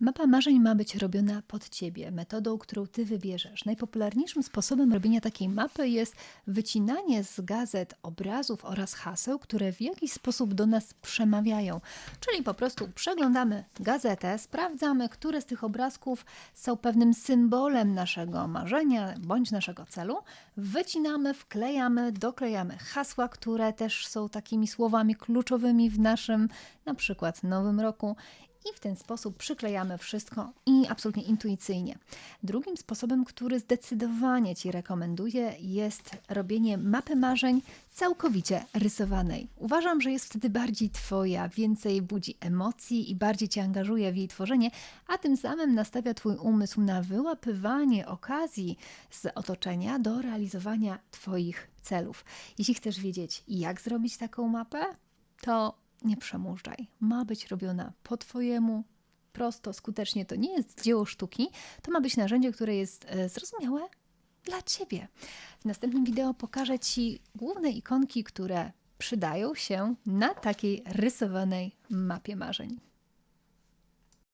Mapa marzeń ma być robiona pod ciebie, metodą, którą ty wybierzesz. Najpopularniejszym sposobem robienia takiej mapy jest wycinanie z gazet obrazów oraz haseł, które w jakiś sposób do nas przemawiają. Czyli po prostu przeglądamy gazetę, sprawdzamy, które z tych obrazków są pewnym symbolem naszego marzenia bądź naszego celu. Wycinamy, wklejamy, doklejamy hasła, które też są takimi słowami kluczowymi w naszym na przykład nowym roku i w ten sposób przyklejamy wszystko i absolutnie intuicyjnie. Drugim sposobem, który zdecydowanie Ci rekomenduję, jest robienie mapy marzeń całkowicie rysowanej. Uważam, że jest wtedy bardziej Twoja, więcej budzi emocji i bardziej Cię angażuje w jej tworzenie, a tym samym nastawia Twój umysł na wyłapywanie okazji z otoczenia do realizowania Twoich celów. Jeśli chcesz wiedzieć, jak zrobić taką mapę, to nie przemużdżaj. Ma być robiona po Twojemu, prosto, skutecznie. To nie jest dzieło sztuki, to ma być narzędzie, które jest e, zrozumiałe dla Ciebie. W następnym wideo pokażę Ci główne ikonki, które przydają się na takiej rysowanej mapie marzeń.